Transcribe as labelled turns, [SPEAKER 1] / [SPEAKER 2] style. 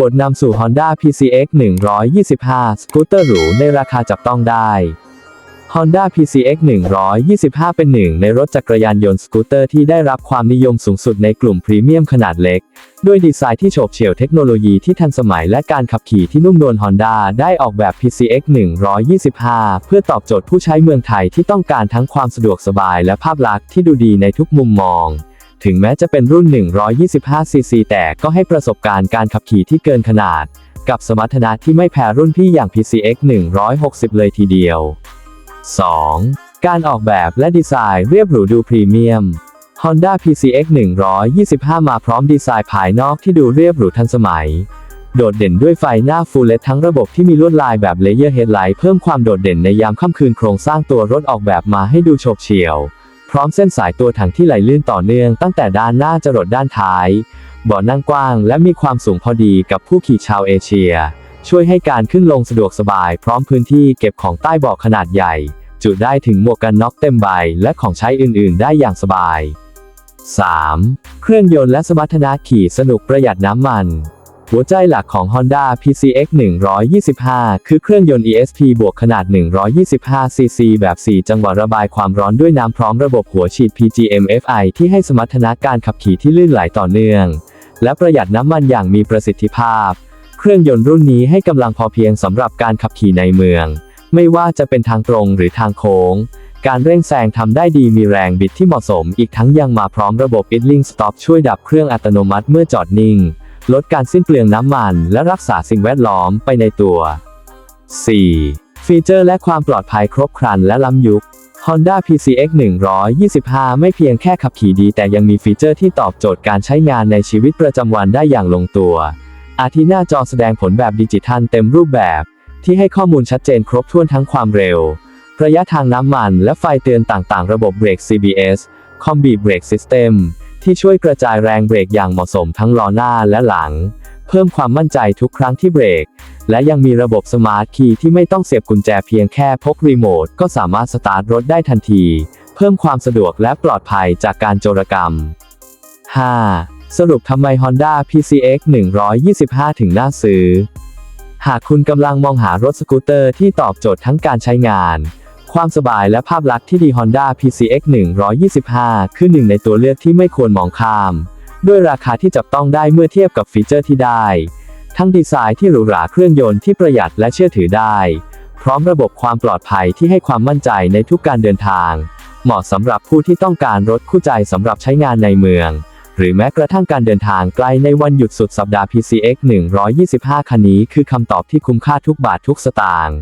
[SPEAKER 1] บทนำสู่ Honda PCX 125 สกูตเตอร์หรูในราคาจับต้องได้ Honda PCX 125 เป็นหนึ่งในรถจักรยานยนต์สกูตเตอร์ที่ได้รับความนิยมสูงสุดในกลุ่มพรีเมียมขนาดเล็ก ด้วยดีไซน์ที่โฉบเฉี่ยวเทคโนโลยีที่ทันสมัยและการขับขี่ที่นุ่มนวล Honda ได้ออกแบบ PCX 125 เพื่อตอบโจทย์ผู้ใช้เมืองไทยที่ต้องการทั้งความสะดวกสบายและภาพลักษณ์ที่ดูดีในทุกมุมมอง ถึงแม้จะเป็นรุ่น 125cc แต่ก็ให้ประสบการณ์การขับขี่ที่เกินขนาด กับสมรรถนะที่ไม่แพ้รุ่นพี่อย่าง PCX 160 เลยทีเดียว 2. การออกแบบและดีไซน์เรียบหรูดูพรีเมียม Honda PCX 125 มาพร้อมดีไซน์ภายนอกที่ดูเรียบหรูทันสมัย โดดเด่นด้วยไฟหน้าฟูลเลทั้งระบบที่มีลวดลายแบบเลเยอร์เฮดไลท์เพิ่มความโดดเด่นในยามค่ำคืนโครงสร้างตัวรถออกแบบมาให้ดูโฉบเฉี่ยว ร้อมเส้นสายตัวถังที่ไหลลื่นต่อเนื่องตั้งแต่ด้านหน้าจรดด้านท้ายเบาะนั่งกว้างและมีความสูงพอดีกับผู้ขี่ชาวเอเชีย ช่วยให้การขึ้นลงสะดวกสบาย พร้อมพื้นที่เก็บของใต้เบาะขนาดใหญ่ จุได้ถึงหมวกกันน็อกเต็มใบและของใช้อื่น ๆ ได้อย่างสบาย 3. เครื่องยนต์และสมรรถนะขี่สนุกประหยัดน้ำมัน หัวใจหลักของ Honda PCX 125 คือเครื่องยนต์ ESP บวกขนาด 125cc แบบ 4 จังหวะระบายความร้อนด้วยน้ำพร้อมระบบหัวฉีด PGM-FI ที่ให้สมรรถนะการขับขี่ที่ลื่นไหลต่อเนื่อง และประหยัดน้ำมันอย่างมีประสิทธิภาพ เครื่องยนต์รุ่นนี้ให้กำลังพอเพียงสำหรับการขับขี่ในเมือง ไม่ว่าจะเป็นทางตรงหรือทางโค้งการเร่งแซงทำได้ดีมีแรงบิดที่เหมาะสม อีกทั้งยังมาพร้อมระบบ idling stop ช่วยดับเครื่องอัตโนมัติเมื่อจอดนิ่ง ลดการสิ้นเปลืองน้ำมันและรักษาสิ่งแวดล้อมไปในตัว 4. ฟีเจอร์และความปลอดภัยครบครันและล้ำยุค Honda PCX 125 ไม่เพียงแค่ขับขี่ดี แต่ยังมีฟีเจอร์ที่ตอบโจทย์การใช้งานในชีวิตประจำวันได้อย่างลงตัว อาทิหน้าจอแสดงผลแบบดิจิทัลเต็มรูปแบบ ที่ให้ข้อมูลชัดเจนครบถ้วนทั้งความเร็ว ระยะทางน้ำมันและไฟเตือนต่างๆ ระบบเบรก CBS Combi Brake System ที่ช่วยกระจายแรงเบรกอย่างเหมาะสมทั้งล้อหน้าและหลัง เพิ่มความมั่นใจทุกครั้งที่เบรก และยังมีระบบสมาร์ทคีย์ที่ไม่ต้องเสียบกุญแจเพียงแค่พกรีโมทก็สามารถสตาร์ทรถได้ทันที เพิ่มความสะดวกและปลอดภัยจากการโจรกรรม 5. สรุปทำไม Honda PCX 125 ถึงน่าซื้อ หากคุณกำลังมองหารถสกูตเตอร์ที่ตอบโจทย์ทั้งการใช้งาน ความสบายและภาพลักษณ์ที่ดี Honda PCX 125 คือหนึ่งในตัวเลือกที่ไม่ควรมองข้าม ด้วยราคาที่จับต้องได้เมื่อเทียบกับฟีเจอร์ที่ได้ ทั้งดีไซน์ที่หรูหราเครื่องยนต์ที่ประหยัดและเชื่อถือได้ พร้อมระบบความปลอดภัยที่ให้ความมั่นใจในทุกการเดินทาง เหมาะสำหรับผู้ที่ต้องการรถคู่ใจสำหรับใช้งานในเมือง หรือแม้กระทั่งการเดินทางไกลในวันหยุดสุดสัปดาห์ PCX 125 คันนี้คือคำตอบที่คุ้มค่าทุกบาททุกสตางค์